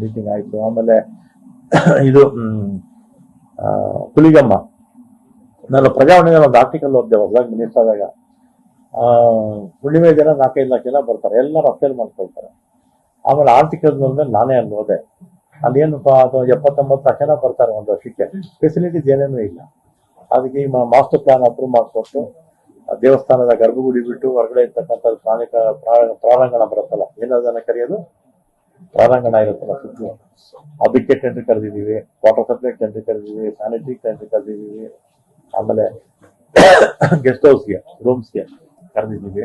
Meeting ಆಯ್ತು. ಆಮೇಲೆ ಇದು ಹುಲಿಗಮ್ಮ ನಾನು ಪ್ರಜಾವಾಣಿಯಲ್ಲಿ ಒಂದು ಆರ್ಟಿಕಲ್ ಓದಿದೆ ಹೊಸದಾಗಿ ಮಿನಿಸ್ಟರ್ ಆದಾಗ. ಹುಣ್ಣಿಮೆ ಜನ ನಾಲ್ಕೈದು ನಾಲ್ಕು ಜನ ಬರ್ತಾರೆ. ಎಲ್ಲರೂ ಅಫೇಲ್ ಮಾಡ್ಕೊಳ್ತಾರೆ. ಆಮೇಲೆ ಆರ್ಟಿಕಲ್ ಮೇಲೆ ನಾನೇ ಅಲ್ಲಿ ಹೋದೆ ಅಲ್ಲಿ ಏನಪ್ಪ, ಅದು ಎಪ್ಪತ್ತೊಂಬತ್ತು ಲಕ್ಷ ಜನ ಬರ್ತಾರೆ ಒಂದು ವರ್ಷಕ್ಕೆ. ಫೆಸಿಲಿಟೀಸ್ ಏನೇನೂ ಇಲ್ಲ. ಅದಕ್ಕೆ ಈ ಮಾಸ್ಟರ್ ಪ್ಲಾನ್ ಅಪ್ರೂವ್ ಮಾಡಿಕೊಟ್ಟು ದೇವಸ್ಥಾನದ ಗರ್ಭಗುಡಿ ಬಿಟ್ಟು ಹೊರಗಡೆ ಇರ್ತಕ್ಕಂಥ ಪ್ರಾಣಿಕ ಪ್ರಾಣ ಪ್ರಾರಂಗಣ ಬರುತ್ತಲ್ಲ ಏನದನ್ನ ಕರೆಯೋದು? ಪ್ರಾರಂಗಣ ಇರುತ್ತಲ್ಲ ಸುತ್ತಲೂ. ಅದಕ್ಕೆ ಟೆಂಡರ್ ಕರೆದಿದ್ದೀವಿ ವಾಟರ್ ಸಪ್ಲೈ ಟೆಂಡರ್ ಕರೆದಿದ್ದೀವಿ ಸ್ಯಾನಿಟರಿ ಟೆಂಡರ್ ಕರೆದಿದ್ದೀವಿ. ಆಮೇಲೆ ಗೆಸ್ಟ್ ಹೌಸ್ಗೆ ರೂಮ್ಸ್ಗೆ ಕರೆದಿದ್ದೀವಿ.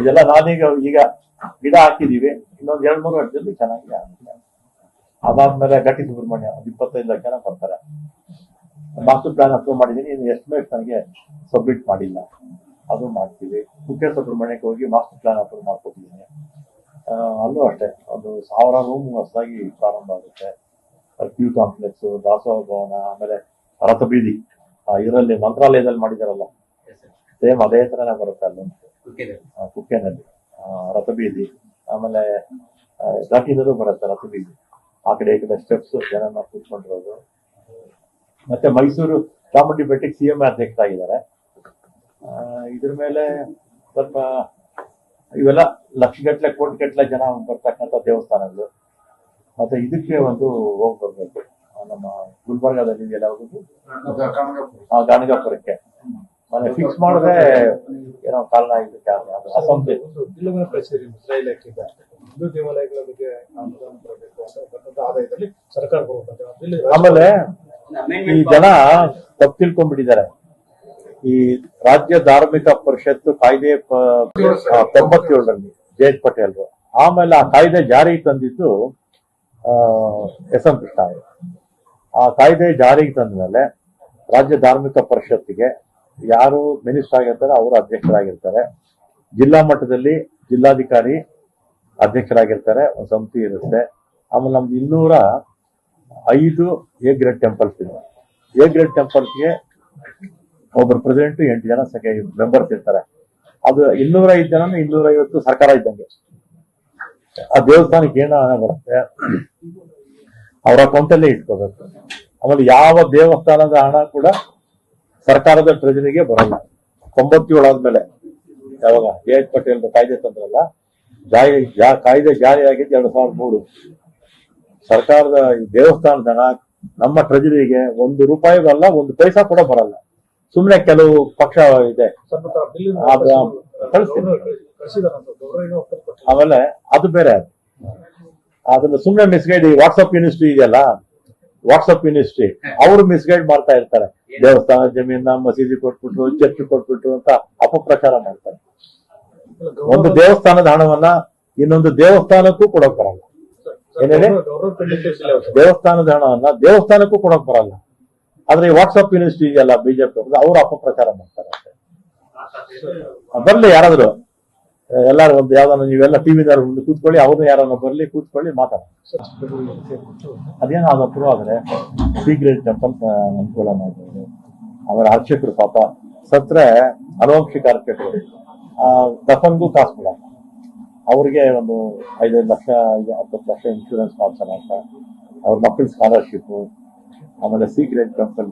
ಇದೆಲ್ಲ ನಾನೀಗ ಈಗ ಗಿಡ ಹಾಕಿದ್ದೀವಿ. ಇನ್ನೊಂದು ಎರಡು ಮೂರು ವರ್ಷದಲ್ಲಿ ಚೆನ್ನಾಗಿ ಆಗುತ್ತೆ. ಅದಾದ್ಮೇಲೆ ಗಟ್ಟಿ ಸುಬ್ರಹ್ಮಣ್ಯ, ಒಂದ್ ಇಪ್ಪತ್ತೈದು ಲಕ್ಷ ಜನ ಬರ್ತಾರೆ ಮಾಸ್ಟರ್ ಪ್ಲಾನ್ ಅಪ್ರೂವ್ ಮಾಡಿದೀನಿ ಇನ್ನು ಎಸ್ಟಿಮೇಟ್ ನನಗೆ ಸಬ್ಮಿಟ್ ಮಾಡಿಲ್ಲ. ಅದು ಮಾಡ್ತೀವಿ. ಕುಕ್ಕೆ ಸುಬ್ರಹ್ಮಣ್ಯಕ್ಕೆ ಹೋಗಿ ಮಾಸ್ಟರ್ ಪ್ಲಾನ್ ಅಪ್ರೂವ್ ಮಾಡ್ಕೊಟ್ಟಿದ್ದೀನಿ. ಅಲ್ಲೂ ಅಷ್ಟೇ. ಒಂದು ಸಾವಿರ ರೂಮ್ ಹೊಸದಾಗಿ ಪ್ರಾರಂಭ ಆಗುತ್ತೆ. ಕ್ಯೂ ಕಾಂಪ್ಲೆಕ್ಸ್ ದಾಸೋಹ ಭವನ ಆಮೇಲೆ ರಥಬೀದಿ. ಇದರಲ್ಲಿ ಮಂತ್ರಾಲಯದಲ್ಲಿ ಮಾಡಿದಾರಲ್ಲ. ಸೇಮ್ ಅದೇ ತರನೇ ಬರುತ್ತೆ ಅಲ್ಲಿ. ಕುಕ್ಕೆನಲ್ಲಿ. ರಥಬೀದಿ. ಆಮೇಲೆ ಘಾಟಿನಲ್ಲೂ ಬರುತ್ತೆ ರಥಬೀದಿ. ಆ ಕಡೆ ಈ ಕಡೆ ಸ್ಟೆಪ್ಸ್ ಜನ ಕೂತ್ಕೊಂಡಿರೋದು. ಮತ್ತೆ ಮೈಸೂರು ಚಾಮುಂಡಿ ಬೆಟ್ಟಕ್ಕೆ ಸಿ ಎಂ ಅಧ್ಯಕ್ಷರಾಗಿದ್ದಾರೆ. ಆ, ಇದ್ರ ಮೇಲೆ ಸ್ವಲ್ಪ ಇವೆಲ್ಲ ಲಕ್ಷಗಟ್ಟಲೆ ಕೋಟಿಗಟ್ಟಲೆ ಜನ ಬರ್ತಕ್ಕಂಥ ದೇವಸ್ಥಾನಗಳು. ಮತ್ತೆ ಇದಕ್ಕೆ ಒಂದು ಹೋಗಿ ಬರ್ಬೇಕು. ನಮ್ಮ ಗುಲ್ಬರ್ಗಾದಲ್ಲಿ ಎಲ್ಲ ಹೋಗುದು. ಆ ಗಾಣಗಾಪುರಕ್ಕೆ. ಮನೆ ಫಿಕ್ಸ್ ಮಾಡಿದ್ರೆ ಏನೋ ಕಾರಣ ಇದಕ್ಕೆ ಕಚೇರಿ ಮುದ್ರಾ ಇದೆ ಹಿಂದೂ ದೇವಾಲಯಗಳ ಬಗ್ಗೆ ಅನುದಾನ ಬರಬೇಕು ಅಂತ ಬರ್ತಕ್ಕಂಥ ಆದಾಯದಲ್ಲಿ ಸರ್ಕಾರ ಬರಬೇಕು ಆಮೇಲೆ ಈ ಜನ ತಪ್ಪು ತಿಳ್ಕೊಂಡ್ಬಿಟ್ಟಿದ್ದಾರೆ. ಈ ರಾಜ್ಯ ಧಾರ್ಮಿಕ ಪರಿಷತ್ತು ಕಾಯ್ದೆ ತೊಂಬತ್ತೇಳರಲ್ಲಿ ಜಯಜ್ ಪಟೇಲ್ರು ಆಮೇಲೆ ಆ ಕಾಯ್ದೆ ಜಾರಿಗೆ ತಂದಿದ್ದು ಎಸ್ ಎಂ ಕೃಷ್ಣ ಆ ಕಾಯ್ದೆ ಜಾರಿಗೆ ತಂದ ಮೇಲೆ ರಾಜ್ಯ ಧಾರ್ಮಿಕ ಪರಿಷತ್ತಿಗೆ ಯಾರು ಮಿನಿಸ್ಟರ್ ಆಗಿರ್ತಾರೆ, ಅವರು ಅಧ್ಯಕ್ಷರಾಗಿರ್ತಾರೆ. ಜಿಲ್ಲಾ ಮಟ್ಟದಲ್ಲಿ ಜಿಲ್ಲಾಧಿಕಾರಿ ಅಧ್ಯಕ್ಷರಾಗಿರ್ತಾರೆ, ಒಂದು ಸಮಿತಿ ಇರುತ್ತೆ. ಆಮೇಲೆ ನಮ್ದು ಇನ್ನೂರ ಐದು ಎ ಗ್ರೇಡ್ ಟೆಂಪಲ್ಸ್ ಇದೆ. ಎ ಗ್ರೇಡ್ ಟೆಂಪಲ್ಸ್ಗೆ ಒಬ್ಬರು ಪ್ರೆಸಿಡೆಂಟ್ ಎಂಟು ಜನ ಮೆಂಬರ್ಸ್ ಇರ್ತಾರೆ. ಅದು ಇನ್ನೂರ ಐದು ಜನ ಇನ್ನೂರ ಐವತ್ತು ಸರ್ಕಾರ ಇದ್ದಂಗೆ. ಆ ದೇವಸ್ಥಾನಕ್ಕೆ ಏನ ಹಣ ಬರುತ್ತೆ? ಅವರ ಅಕೌಂಟಲ್ಲೇ ಇಟ್ಕೋಬೇಕು. ಆಮೇಲೆ ಯಾವ ದೇವಸ್ಥಾನದ ಹಣ ಕೂಡ ಸರ್ಕಾರದ ಟ್ರೆಜರಿಗೆ ಬರಲ್ಲ. ತೊಂಬತ್ತೇಳು ಆದ್ಮೇಲೆ. ಯಾವಾಗ? ಜೆ ಎಚ್ ಪಟೇಲ್ ಕಾಯ್ದೆ ತಂದ್ರಲ್ಲ? ಜಾರಿ ಕಾಯ್ದೆ ಜಾರಿ ಆಗಿದ್ದು ಎರಡು ಸಾವಿರದ ಮೂರು. ಸರ್ಕಾರದ ದೇವಸ್ಥಾನದ ಹಣ ನಮ್ಮ ಟ್ರೆಜರಿಗೆ ಒಂದು ರೂಪಾಯಿ ಬರಲ್ಲ ಒಂದು ಪೈಸಾ ಕೂಡ ಬರಲ್ಲ. ಸುಮ್ನೆ ಕೆಲವು ಪಕ್ಷ ಇದೆ. ಆಮೇಲೆ ಅದು ಬೇರೆ ಅದು. ಅದನ್ನ ಸುಮ್ಮನೆ ಮಿಸ್ಗೈಡ್ ಈ ವಾಟ್ಸಪ್ ಯೂನಿವರ್ಸಿಟಿ ಇದೆಯಲ್ಲ? ವಾಟ್ಸಪ್ ಯೂನಿವರ್ಸಿಟಿ ಅವರು ಮಿಸ್ಗೈಡ್ ಮಾಡ್ತಾ ಇರ್ತಾರೆ. ದೇವಸ್ಥಾನ ಜಮೀನ ಮಸೀದಿ ಕೊಟ್ಬಿಟ್ರು ಚರ್ಚ್ ಕೊಟ್ಬಿಟ್ರು ಅಂತ ಅಪಪ್ರಚಾರ ಮಾಡ್ತಾರೆ. ಒಂದು ದೇವಸ್ಥಾನದ ಹಣವನ್ನ ಇನ್ನೊಂದು ದೇವಸ್ಥಾನಕ್ಕೂ ಕೊಡಕ್ ಬರಲ್ಲ. ಅವ್ರು. ದೇವಸ್ಥಾನದ ಹಣವನ್ನ ದೇವಸ್ಥಾನಕ್ಕೂ ಕೊಡಕ್ ಬರಲ್ಲ. ಆದ್ರೆ ಈ ವಾಟ್ಸಪ್ ಯೂನಿವರ್ಸಿಟಿ ಇದೆಯಲ್ಲ ಬಿಜೆಪಿ ಅವರು ಅಪಪ್ರಚಾರ ಮಾಡ್ತಾರೆ. ಬರ್ಲಿ ಯಾರಾದ್ರು ಎಲ್ಲಾರು ಒಂದು ಯಾವ್ದಾನ ನೀವೆಲ್ಲ ಟಿವಿದವ್ರು ಮುಂದೆ ಕೂತ್ಕೊಳ್ಳಿ, ಅವ್ರನ್ನ ಯಾರನ್ನ ಬರ್ಲಿ ಕೂತ್ಕೊಳ್ಳಿ ಮಾತಾಡ ಅದೇನೋ ಅದು ಅಪ್ರೂವ್ ಆದ್ರೆ ಸೀಕ್ರೆಟ್ ಟೆಂಪಲ್ ಅನುಕೂಲ ಮಾಡ್ಬೋದು. ಅವರ ಅರ್ಚಕರು ಪಾಪ, ಸತ್ರೆ ಅನುವಂಶಿಕ ಅರ್ಚಕರು ದಫನ್ಗೂ ಕಾಸು ಕೊಡಲ್ಲ. ಅವ್ರಿಗೆ ಒಂದು ಐದೈದು ಲಕ್ಷ ಹತ್ತತ್ತು ಲಕ್ಷ ಇನ್ಶೂರೆನ್ಸ್ ಮಾಡ್ತಾರೆ ಅಂತ. ಅವ್ರ ಮಕ್ಕಳ ಸ್ಕಾಲರ್ಶಿಪ್ ಆಮೇಲೆ ಸೀಕ್ರೆಟ್ ಟೆಂಪಲ್